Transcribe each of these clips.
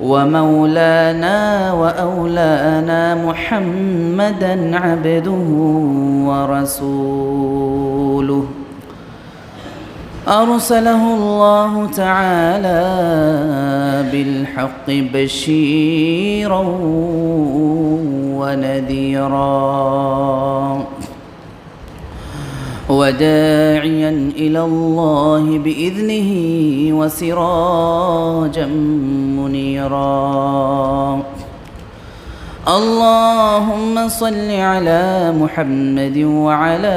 ومولانا وأولانا محمدا عبده ورسوله. أرسله الله تعالى بالحق بشيرا ونذيرا. وداعيا إلى الله بإذنه وسراجا منيرا. اللهم صل على محمد وعلى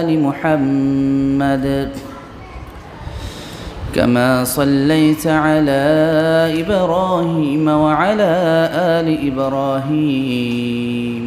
آل محمد. كما صليت على إبراهيم وعلى آل إبراهيم.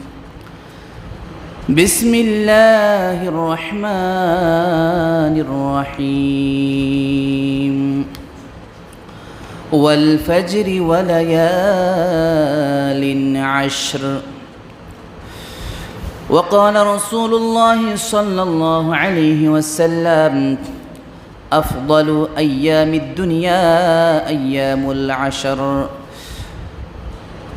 بسم الله الرحمن الرحيم. والفجر وليال عشر. وقال رسول الله صلى الله عليه وسلم أفضل أيام الدنيا أيام العشر.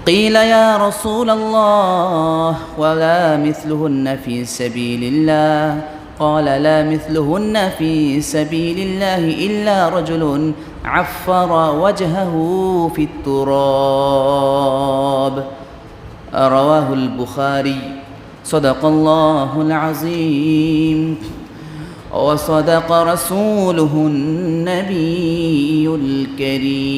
قيل يا رسول الله ولا مثلهن في سبيل الله. قال لا مثلهن في سبيل الله إلا رجل عفر وجهه في التراب. رواه البخاري. صدق الله العظيم. وصدق رسوله النبي الكريم.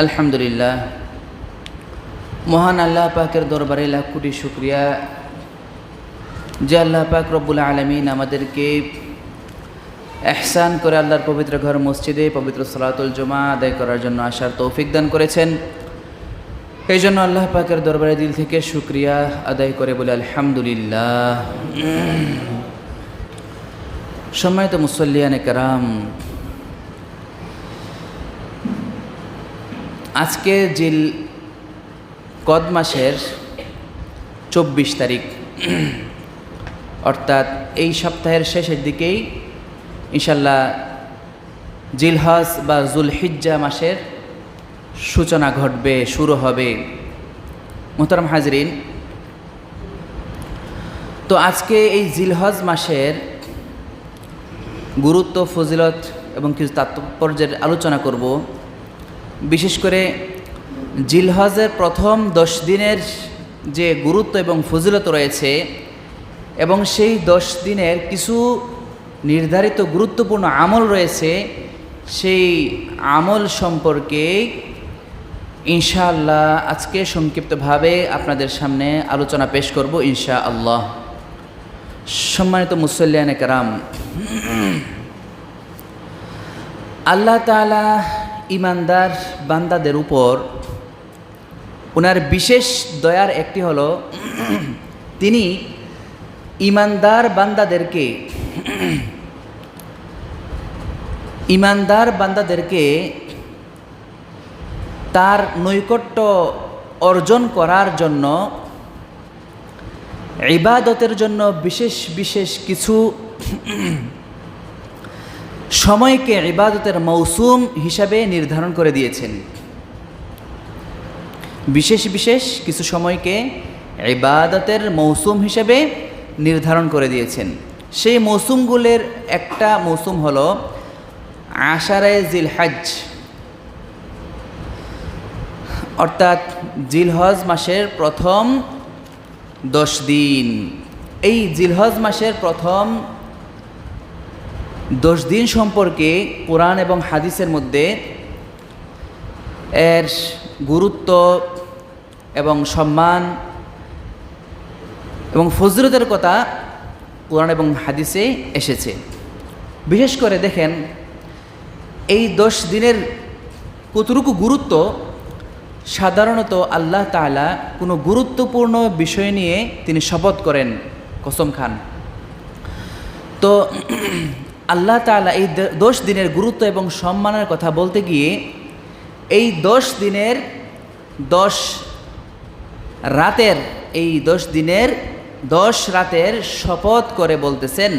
আলহামদুলিল্লাহ। মহান আল্লাহ পাকের দরবারে লাখ কোটি শুক্রিয়া। যে আল্লাহ পাক রব্বুল আলমিন আমাদেরকে এহসান করে আল্লাহর পবিত্র ঘর মসজিদে পবিত্র সালাতুল জমা আদায় করার জন্য আসার তৌফিক দান করেছেন। এই জন্য আল্লাহ পাকের দরবারে দিল থেকে শুক্রিয়া আদায় করে বলে আলহামদুলিল্লাহ। সম্মানিত মুসল্লিয়ানে কারাম আজকে জিল কদ মাসের চব্বিশ তারিখ। অর্থাৎ এই সপ্তাহের শেষের দিকেই ইনশাল্লাহ জিলহজ বা জুলহিজ্জা মাসের সূচনা ঘটবে, শুরু হবে। মোহতারাম হাজরিন, তো আজকে এই জিলহজ মাসের গুরুত্ব, ফজিলত এবং কিছু তাৎপর্যের আলোচনা করব। বিশেষ করে জিলহজের প্রথম দশ দিনের যে গুরুত্ব এবং ফজিলত রয়েছে এবং সেই দশ দিনের কিছু নির্ধারিত গুরুত্বপূর্ণ আমল রয়েছে, সেই আমল সম্পর্কে ইনশাআল্লাহ আজকে সংক্ষিপ্তভাবে আপনাদের সামনে আলোচনা পেশ করব ইনশা আল্লাহ সম্মানিত মুসল্লিয়ান কারাম, আল্লাহ তালা ইমানদার বান্দাদের উপর ওনার বিশেষ দয়ার একটি হলো তিনি ইমানদার বান্দাদেরকে ইমানদার বান্দাদেরকে তার নৈকট্য অর্জন করার জন্য, ইবাদতের জন্য বিশেষ বিশেষ কিছু সময়কে ইবাদতের মৌসুম হিসাবে নির্ধারণ করে দিয়েছেন। বিশেষ বিশেষ কিছু সময়কে ইবাদতের মৌসুম হিসেবে নির্ধারণ করে দিয়েছেন। সেই মৌসুমগুলোর একটা মৌসুম হল আশারায় জিল হজ অর্থাৎ জিলহজ মাসের প্রথম দশ দিন। এই জিলহজ মাসের প্রথম দশ দিন সম্পর্কে কোরআন এবং হাদিসের মধ্যে এর গুরুত্ব এবং সম্মান এবং ফজরতের কথা কোরআন এবং হাদিসে এসেছে। বিশেষ করে দেখেন, এই দশ দিনের কতটুকু গুরুত্ব? সাধারণত আল্লাহ তালা কোনো গুরুত্বপূর্ণ বিষয় নিয়ে তিনি শপথ করেন কসম খান। তো আল্লাহ তালা এই দশ দিনের গুরুত্ব এবং সম্মানের কথা বলতে গিয়ে এই দশ দিনের দশ রাতের, এই দশ দিনের দশ রাতের শপথ করে বলতেছেন,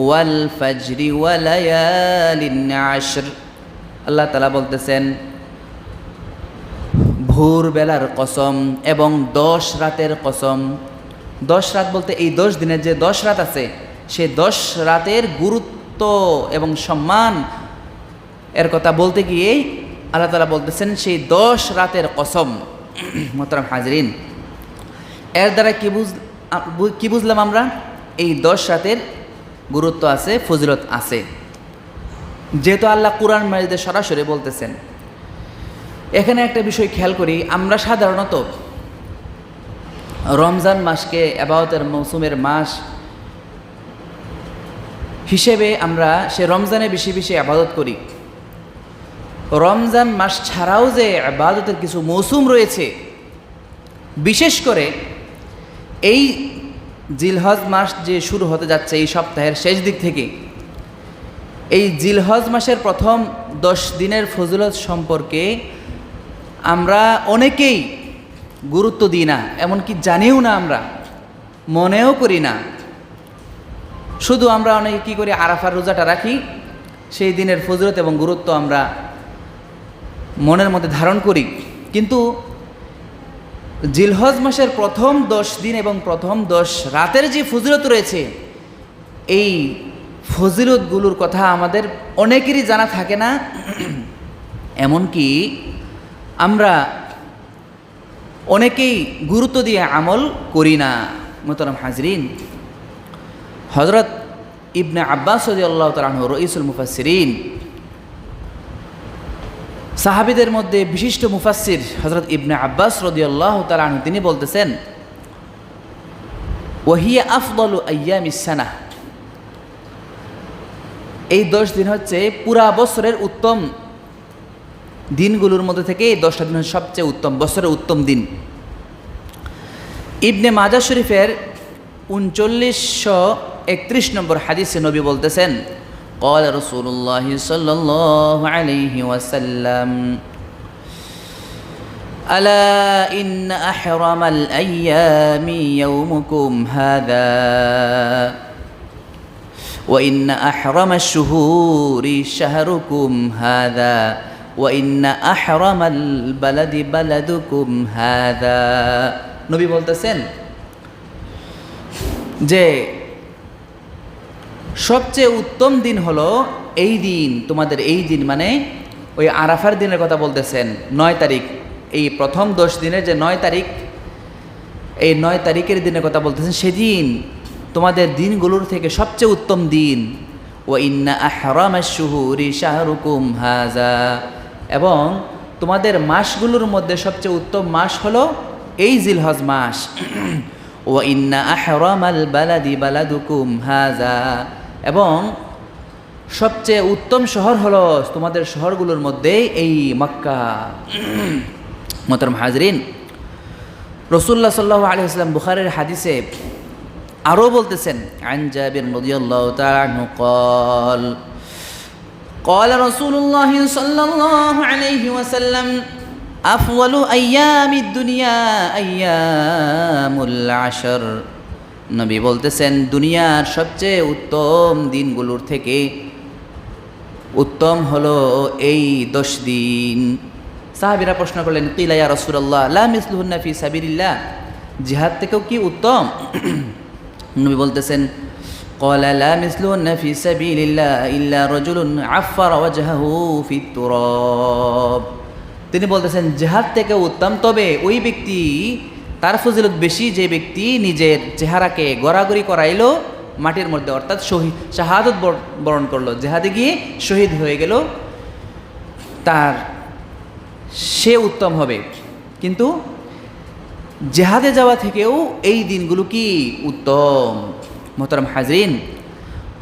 ওয়াল ফাজরি ওয়ালায়ালিন আল্লাহ তালা বলতেছেন ভোর বেলার কসম এবং দশ রাতের কসম। দশ রাত বলতে এই দশ দিনের যে দশ রাত আছে, সে দশ রাতের গুরুত্ব এবং সম্মান এর কথা বলতে গিয়েই আল্লাহ তালা বলতেছেন, সেই দশ রাতের কসম। মোহতারাম হাজরিন, এর দ্বারা কী বুঝ কী বুঝলাম আমরা? এই দশ রাতের গুরুত্ব আছে, ফজিলত আছে। যেহেতু আল্লাহ কোরআন মাজিদে সরাসরি বলতেছেন। এখানে একটা বিষয় খেয়াল করি, আমরা সাধারণত রমজান মাসকে, আবাহতের মৌসুমের মাস হিসেবে আমরা সে রমজানে বেশি বেশি আবাদত করি। রমজান মাস ছাড়াও যে আবাদতের কিছু মৌসুম রয়েছে, বিশেষ করে এই জিলহজ মাস যে শুরু হতে যাচ্ছে এই সপ্তাহের শেষ দিক থেকে, এই জিলহজ মাসের প্রথম দশ দিনের ফজিলত সম্পর্কে আমরা অনেকেই গুরুত্ব দিই না, এমনকি জানিও না আমরা, মনেও করি না। শুধু আমরা অনেকে কী করি, আরাফার রোজাটা রাখি, সেই দিনের ফজরত এবং গুরুত্ব আমরা মনের মধ্যে ধারণ করি। কিন্তু জিলহজ মাসের প্রথম দশ দিন এবং প্রথম দশ রাতের যে ফজিলত রয়েছে, এই ফজিলতগুলোর কথা আমাদের অনেকেরই জানা থাকে না। এমনকি আমরা অনেকেই গুরুত্ব দিয়ে আমল করি না। মোতরম হাজরিন হজরত ইবনে আব্বাস আল্লাহ তালাহ রইসুল মুফাসিরিন সাহাবিদের মধ্যে বিশিষ্ট মুফাসির হজরত ইবনে আব্বাস রদি আল্লাহ তালাহ তিনি বলতেছেন, ওহিয়া আফদল আয়াম ইসানা এই দশ দিন হচ্ছে পুরা বছরের উত্তম দিনগুলোর মধ্যে থেকে এই দশটা দিন সবচেয়ে উত্তম, বছরের উত্তম দিন। ইবনে মাজা শরীফের উনচল্লিশশো একত্রিশ নম্বর হাদিসে নবী বলতেছেন قال رسول الله صلى الله عليه وسلم ألا إن أحرم الأيام يومكم هذا وإن أحرم الشهور شهركم هذا وإن أحرم البلد بلدكم هذا নবী বলতেছেন যে সবচেয়ে উত্তম দিন হলো এই দিন, তোমাদের এই দিন মানে ওই আরাফার দিনের কথা বলতেছেন, নয় তারিখ। এই প্রথম দশ দিনের যে নয় তারিখ, এই নয় তারিখের দিনের কথা বলতেছেন, সেদিন তোমাদের দিনগুলোর থেকে সবচেয়ে উত্তম দিন। ও ইন্না আহরাম শুহুরি শাহরুকুম হাজা। এবং তোমাদের মাসগুলোর মধ্যে সবচেয়ে উত্তম মাস হলো এই জিলহজ মাস। ও ইন্না আহরাম আল বালাদি বালাদুকুম হাজা। এবং সবচেয়ে উত্তম শহর হলো তোমাদের শহরগুলোর মধ্যে এই মক্কা মোহতরম হাজরিন রসুল্লাহ সাল্লাহ আলিয়াল্লাম বুখারের হাদিসে আরও বলতেছেন আন জাবির রাদিয়াল্লাহু তাআলা আনহু قال قال رسول الله صلى الله عليه وسلم أفضل أيام الدنيا أيام العشر নবী বলতেছেন দুনিয়ার সবচেয়ে উত্তম দিনগুলোর থেকে উত্তম হলো এই দশ দিন সাহাবিরা প্রশ্ন করলেন কিলাইয়া রসুল্লাহ লা মিসলুহুন্না ফি সাবিরিল্লাহ জিহাদ থেকেও কি উত্তম নবী বলতেছেন قال لا مثلهن في سبيل الله إلا رجل عفر وجهه في التراب তিনি বলতেছেন জেহাদ থেকে উত্তম তবে ওই ব্যক্তি তার ফজিলত বেশি যে ব্যক্তি নিজের চেহারাকে গড়াগড়ি করাইলো মাটির মধ্যে, অর্থাৎ শহীদ শাহাদত বর- বরণ করল, জেহাদে গিয়ে শহীদ হয়ে গেল, তার সে উত্তম হবে। কিন্তু জেহাদে যাওয়া থেকেও এই দিনগুলো কি উত্তম? মোহতরম হাজরিন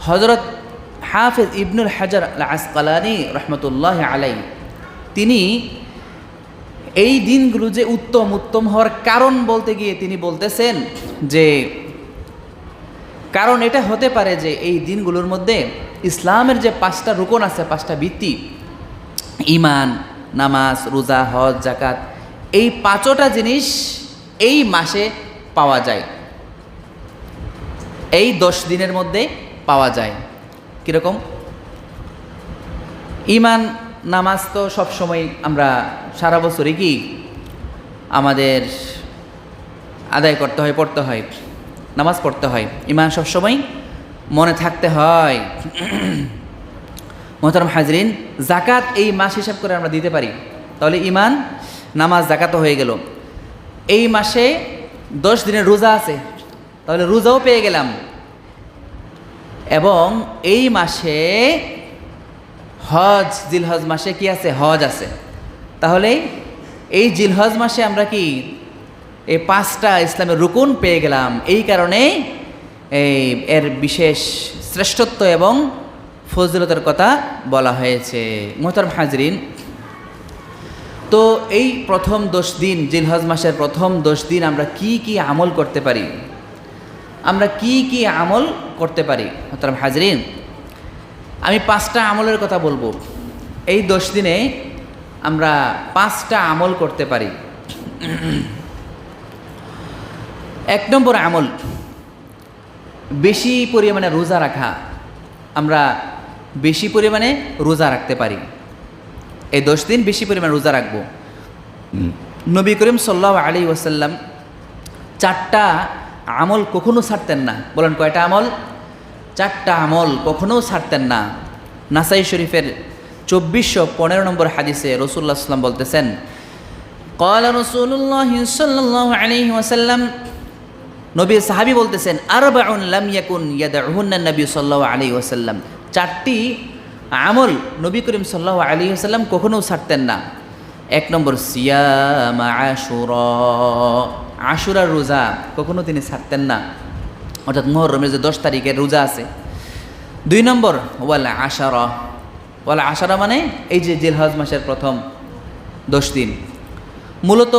হজরত হাফেজ ইবনুল হাজার আসকালানি রহমতুল্লাহ আলাই তিনি এই দিনগুলো যে উত্তম উত্তম হওয়ার কারণ বলতে গিয়ে তিনি বলতেছেন যে, কারণ এটা হতে পারে যে এই দিনগুলোর মধ্যে ইসলামের যে পাঁচটা রুকন আছে, পাঁচটা ভিত্তি ইমান নামাজ, রোজা, হজ জাকাত এই পাঁচটা জিনিস এই মাসে পাওয়া যায়। এই দশ দিনের মধ্যে পাওয়া যায়। কীরকম? ইমান নামাজ তো সবসময় আমরা সারা বছরই কি আমাদের আদায় করতে হয়, পড়তে হয়, নামাজ পড়তে হয়। ইমান সবসময় মনে থাকতে হয়। মোহতারাম হাজরিন জাকাত এই মাস হিসাব করে আমরা দিতে পারি। তাহলে ইমান নামাজ জাকাতও হয়ে গেল। এই মাসে দশ দিনের রোজা আছে। তাহলে রোজাও পেয়ে গেলাম। এবং এই মাসে হজ, জিলহজ মাসে কি আছে? হজ আছে। তাহলে এই জিলহজ মাসে আমরা কি এই পাঁচটা ইসলামের রুকুন পেয়ে গেলাম। এই কারণে এই এর বিশেষ শ্রেষ্ঠত্ব এবং ফজিলতের কথা বলা হয়েছে। মোহতারম হাজরিন, তো এই প্রথম দশ দিন, জিলহজ মাসের প্রথম দশ দিন আমরা কি কি আমল করতে পারি? আমরা কি কি আমল করতে পারি? মোহতারম হাজরিন, আমি পাঁচটা আমলের কথা বলব। এই দশ দিনে আমরা পাঁচটা আমল করতে পারি। এক নম্বর আমল, বেশি পরিমাণে রোজা রাখা। আমরা বেশি পরিমাণে রোজা রাখতে পারি। এই দশ দিন বেশি পরিমাণে রোজা রাখব। নবী করিম সাল্লাহ আলী ওয়াসাল্লাম চারটা আমল কখনো ছাড়তেন না। বলেন কয়টা আমল? চারটা আমল কখনো ছাড়তেন না। নাসাই শরীফের চব্বিশশো পনেরো নম্বর হাদিসে রসুল্লাহ সাল্লাম বলতেছেন কল রসুল্লাহ আলহিম নবী সাহাবি বলতেছেন, আরবাউন নবী সাল্লাহ আলী ওসাল্লাম চারটি আমল নবী করিম সাল্লাহ আলী ওসাল্লাম কখনও ছাড়তেন না। এক নম্বর, সিয়াম আশুর। আশুরার রোজা কখনো তিনি ছাড়তেন না। অর্থাৎ মোহরমের যে দশ তারিখের রোজা আছে। দুই নম্বর, ওয়াল আশার। ওয়াল আশারা মানে এই যে জিলহজ মাসের প্রথম দশ দিন। মূলত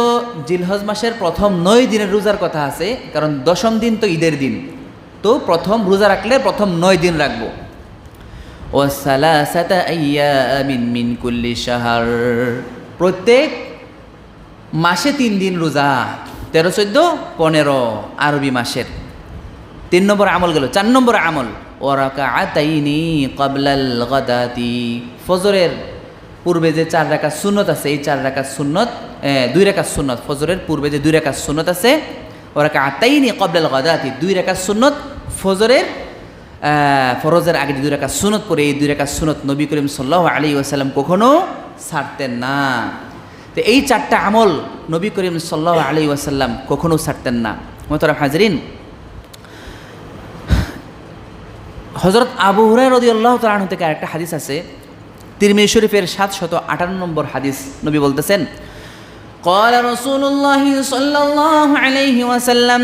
জিলহজ মাসের প্রথম নয় দিনের রোজার কথা আছে, কারণ দশম দিন তো ঈদের দিন। তো প্রথম রোজা রাখলে প্রথম নয় দিন রাখব। ও সালাসাতা আইয়ামিন মিন কুল্লি শাহর। প্রত্যেক মাসে তিন দিন রোজা, তেরো, চোদ্দ, পনেরো আরবি মাসের। তিন নম্বর আমল গেল, চার নম্বর আমল। ওরাকা আতাইনি কবলাল গদাতি। ফজরের পূর্বে যে চার রাখা সুন্নত আছে, এই চার রাখা সুন্নত দুই রেখা সুন্নত। ফজরের পূর্বে যে দুই রেখা সুন্নত আছে ওরাকা আতাইনি কবলাল গদাতি, দুই রেখা সুন্নত। ফজরের ফরজের আগে দুই রেখা সুনত পরে এই দুই রেখা সুনত নবী করিম সাল্লাহ আলী ওয়াসাল্লাম কখনো ছাড়তেন না। তো এই চারটা আমল নবী করিম সাল্লাহ আলী ওয়াসাল্লাম কখনো ছাড়তেন না। মোহতারাম হাজরিন হজরত আবু হুরাই রদি আল্লাহ তালাহ থেকে আরেকটা হাদিস আছে তিরমির শরীফের সাত শত আটান্ন নম্বর হাদিস নবী বলতেছেন قال رسول الله صلى الله عليه وسلم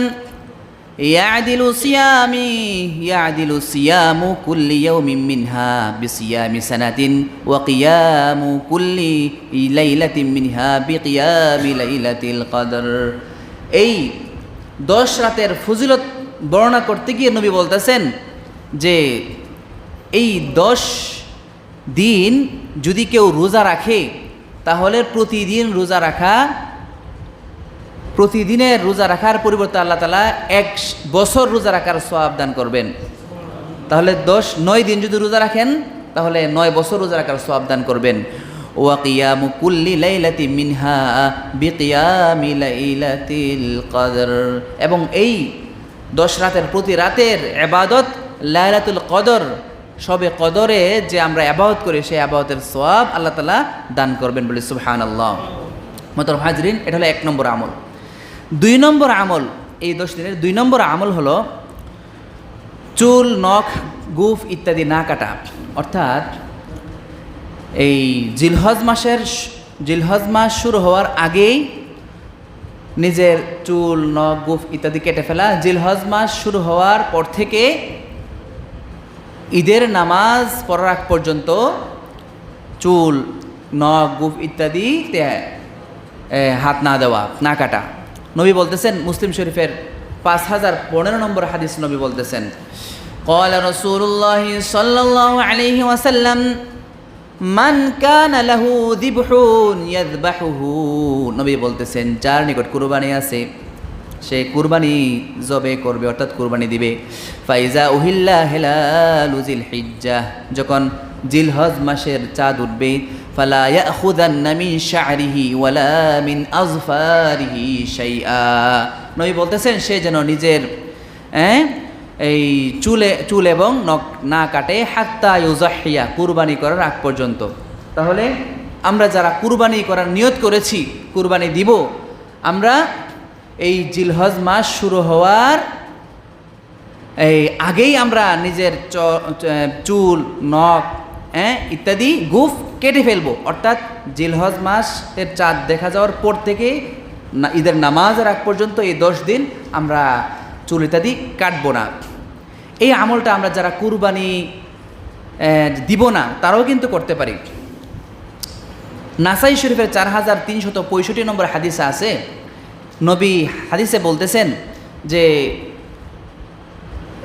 يعدل صيامي يعدل صيام كل يوم منها بصيام سنة وقيام كل ليلة منها بقيام ليلة القدر এই দশ রাতের ফজিলত বর্ণনা করতে গিয়ে নবী বলতেছেন যে এই দশ দিন যদি কেউ রোজা রাখে, তাহলে প্রতিদিন রোজা রাখা প্রতিদিনের রোজা রাখার পরিবর্তে আল্লাহ তালা এক বছর রোজা রাখার সওয়াব দান করবেন। তাহলে দশ, নয় দিন যদি রোজা রাখেন, তাহলে নয় বছর রোজা রাখার সওয়াব দান করবেন। লাইলাতি মিনহা এবং এই দশ রাতের, প্রতি রাতের এবাদত লাইলাতুল কদর, সবে কদরে যে আমরা আবাদত করি, সেই আবাদতের সওয়াব আল্লাহ তালা দান করবেন বলে সুবহান আল্লাহ মতর হাজরিন, এটা হলো এক নম্বর আমল। দুই নম্বর আমল, এই দশ দিনের দুই নম্বর আমল হলো চুল, নখ, গুফ ইত্যাদি না কাটা। অর্থাৎ এই জিলহজ মাসের জিলহজ মাস শুরু হওয়ার আগেই নিজের চুল, নখ, গুফ ইত্যাদি কেটে ফেলা। জিলহজ মাস শুরু হওয়ার পর থেকে ঈদের নামাজ পড়ার আগ পর্যন্ত চুল নখ গুফ ইত্যাদিতে এ, হাত না দেওয়া না কাটা নবী বলতেছেন মুসলিম শরীফের পাঁচ হাজার পনেরো নম্বর হাদিস নবী বলতেছেন قال رسول الله صلى الله عليه وسلم মান কান লাহু দিবহুন ইয়াযবাহুহু নবী বলতেছেন যার নিকট কুরবানি আছে সে কুরবানি জবে করবে, অর্থাৎ কুরবানি দিবে। ফাইজা উহিল্লা হেলালু জিল হিজ্জাহ যখন জিলহজ মাসের চাঁদ উঠবে, ফালা ইয়াখুদান্না মিন শা'রিহি ওয়ালা মিন আযফারিহি শাইআ। নবী বলতেছেন, সে যেন নিজের এই চুলে, চুল এবং নখ না কাটে, হাত্তা ইউজাহিয়া কুরবানি করার আগ পর্যন্ত। তাহলে আমরা যারা কুরবানি করার নিয়ত করেছি, কুরবানি দিব, আমরা এই জিলহজ মাস শুরু হওয়ার এই আগেই আমরা নিজের চুল, নখ হ্যাঁ ইত্যাদি গুফ কেটে ফেলব। অর্থাৎ জিলহজ মাসের চাঁদ দেখা যাওয়ার পর থেকে ঈদের নামাজের আগ পর্যন্ত এই দশ দিন আমরা চুল ইত্যাদি কাটবো না। এই আমলটা আমরা যারা কুরবানি দিব না, তারাও কিন্তু করতে পারি। নাসাই শরীফের চার হাজার তিনশত পঁয়ষট্টি নম্বর হাদিসা আছে নবী হাদিসে বলতেছেন যে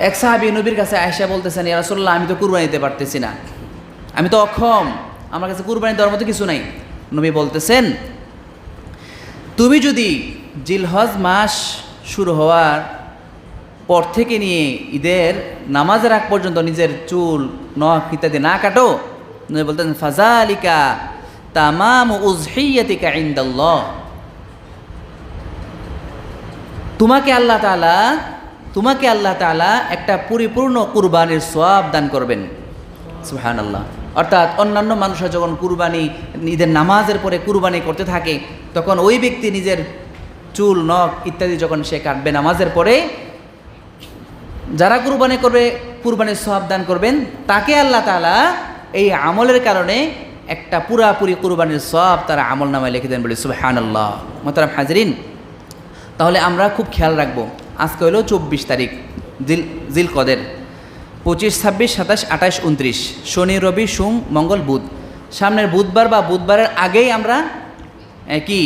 এক সাহাবি নবীর কাছে আয়সা বলতেছেন, ইয়া রাসূলুল্লাহ, আমি তো কুরবানি দিতে পারতেছি না। আমি তো অক্ষম, আমার কাছে কুরবানি দেওয়ার মতো কিছু নাই। নবী বলতেছেন, তুমি যদি জিলহজ মাস শুরু হওয়ার পর থেকে নিয়ে ঈদের নামাজের আগ পর্যন্ত নিজের চুল, নখ ইত্যাদি না কাটো, নবী বলতেন ফাজালিকা তামাম উজহিয়াতিকা ইনদাল্লাহ। তোমাকে আল্লাহ তাআলা, তোমাকে আল্লাহ তাআলা একটা পরিপূর্ণ কুরবানির সওয়াব দান করবেন। সুবহান আল্লাহ অর্থাৎ অন্যান্য মানুষরা যখন কুরবানি নিজের নামাজের পরে কুরবানি করতে থাকে, তখন ওই ব্যক্তি নিজের চুল, নখ ইত্যাদি যখন সে কাটবে নামাজের পরে, যারা কুরবানি করবে, কুরবানির সওয়াব দান করবেন, তাকে আল্লাহ তাআলা এই আমলের কারণে একটা পুরাপুরি কুরবানির সওয়াব তারা আমল নামায় লিখে দেন বলে, সুবহানাল্লাহ। মোহতারাম হাজরিন তাহলে আমরা খুব খেয়াল রাখব। আজকে হলো চব্বিশ তারিখ, জিল জিল কদের পঁচিশ, ছাব্বিশ, সাতাশ, আঠাশ উনত্রিশ শনি, রবি, সোম, মঙ্গল, বুধ। সামনের বুধবার বা বুধবারের আগেই আমরা কি?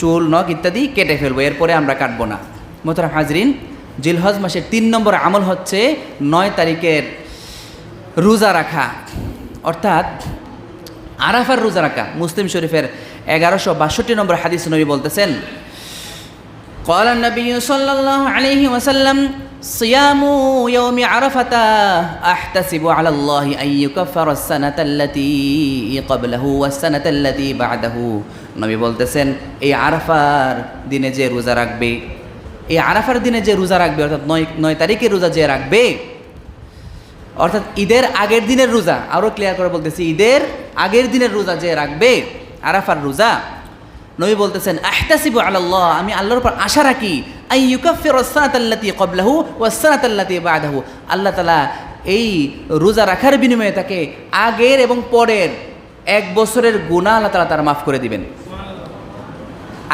চুল, নখ ইত্যাদি কেটে ফেলব, এরপরে আমরা কাটবো না। মোহতারাম হাজরিন, জিলহজ মাসের তিন নম্বর আমল হচ্ছে নয় তারিখের রোজা রাখা। অর্থাৎ আরাফার রোজা রাখা। মুসলিম শরীফের এগারোশো বাষট্টি নম্বর হাদিস নবী বলতেছেন قال النبي صلى الله عليه وسلم صيام يوم عرفة أحتسب على الله أن يكفر السنة التي قبله والسنة التي بعده নবী বলতেছেন এই আরাফার দিনে যে রোজা রাখবে এই আরাফার দিনে যে রোজা রাখবে অর্থাৎ নয় নয় তারিখে রোজা যে রাখবে অর্থাৎ ঈদের আগের দিনের রোজা আরও ক্লিয়ার করে বলতেছি ঈদের আগের দিনের রোজা যে রাখবে আরাফার রোজা নবী বলতেছেন, আহতাসিবু আলাল্লাহ, আমি আল্লাহর উপর আশা রাখি, আই ইউকাফির ওয়াসানাতাল্লাতি ক্বাবলাহু ওয়াসানাতাল্লাতি বাদাহু। আল্লাহ তালা এই রোজা রাখার বিনিময়ে তাকে আগের এবং পরের এক বছরের গুনাহ আল্লাহ তাআলা তার মাফ করে দিবেন।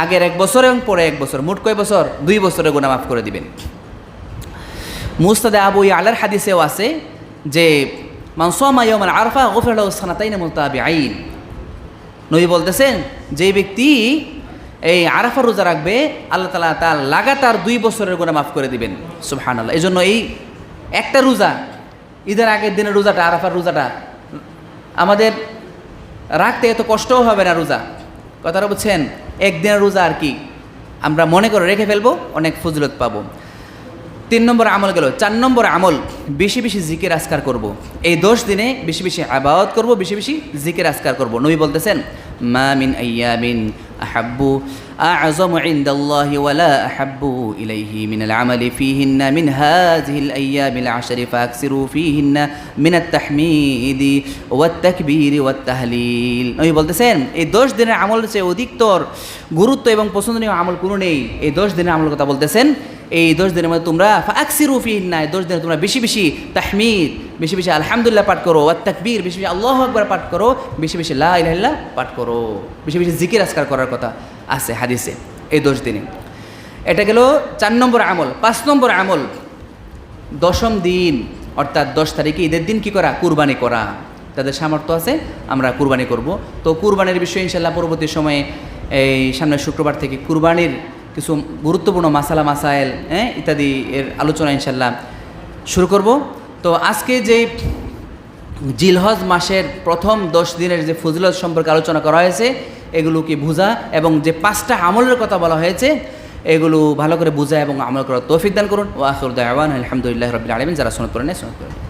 আগের এক বছর এবং পরে এক বছর, মোট কয় বছর? দুই বছরের গুণা মাফ করে দিবেন। মুস্তাদে আবু আলার হাদিসেও আছে যে মানসোমা ইয়মান আরফা গোফের সানাতাইন মোতাবি আইন নবী বলতেছেন, যে ব্যক্তি এই আরাফা রোজা রাখবে, আল্লাহ তালা তার লাগাতার দুই বছরের গুণা মাফ করে দিবেন। সুবহান আল্লাহ এই জন্য এই একটা রোজা, ঈদের আগের দিনের রোজাটা, আরাফার রোজাটা, আমাদের রাখতে এত কষ্টও হবে না রোজা। কথাটা বুঝছেন একদিনের রোজা আর কি? আমরা মনে করে রেখে ফেলব, অনেক ফজলত পাবো। তিন নম্বর আমল গেল। চার নম্বর আমল, বেশি বেশি জিকের আস্কার করব। এই দশ দিনে বেশি বেশি আবাওয়াত করব, বেশি বেশি জিকের আস্কার করব। নবী বলতেছেন, মা মিন আইয়ামিন আহাব্বু আজম ইনদাল্লাহি ওয়ালা আহাব্বু ইলাইহি মিনাল আমালি ফিহিন্না মিন হাযিহিল আইয়ামিল আশরি ফাকসিরু ফিহিন্না মিন আত-তাহমিদি ওয়াত-তাকবীর ওয়াত-তাহলিল নবী বলতেছেন, এই 10 দিনের আমল চেয়ে অধিকতর গুরুত্ব এবং পছন্দনীয় আমল কোনো নেই। এই 10 দিনের আমল কথা বলতেছেন এই দশ দিনের মধ্যে তোমরা আকসিরু ফিহিন্না, এই দশ দিনে তোমরা বেশি বেশি তাহমিদ, বেশি বেশি আলহামদুলিল্লাহ পাঠ করো ওয়াত বেশি বেশি আল্লাহ আকবার পাঠ করো, বেশি বেশি লা পাঠ করো, বেশি বেশি জিকির আসকার করার কথা আছে হাদিসে এই দশ দিনে। এটা গেল চার নম্বর আমল, পাঁচ নম্বর আমল, দশম দিন, অর্থাৎ দশ তারিখে ঈদের দিন কি করা? কুরবানি করা। তাদের সামর্থ্য আছে, আমরা কুরবানি করব। তো কুরবানির বিষয়ে ইনশাল্লাহ পরবর্তী সময়ে, এই সামনের শুক্রবার থেকে কুরবানির কিছু গুরুত্বপূর্ণ মাসালা মাসাইল হ্যাঁ ইত্যাদি এর আলোচনা ইনশাল্লাহ শুরু করব। তো আজকে যে জিলহজ মাসের প্রথম দশ দিনের যে ফজিলত সম্পর্কে আলোচনা করা হয়েছে এগুলোকে বোঝা এবং যে পাঁচটা আমলের কথা বলা হয়েছে, এগুলো ভালো করে বোঝা এবং আমল করার তৌফিক দান করুন। ও আখরুদ্দান আলহামদুলিল্লাহ রবিল আলমিন। যারা সনদ করেন সনদ করেন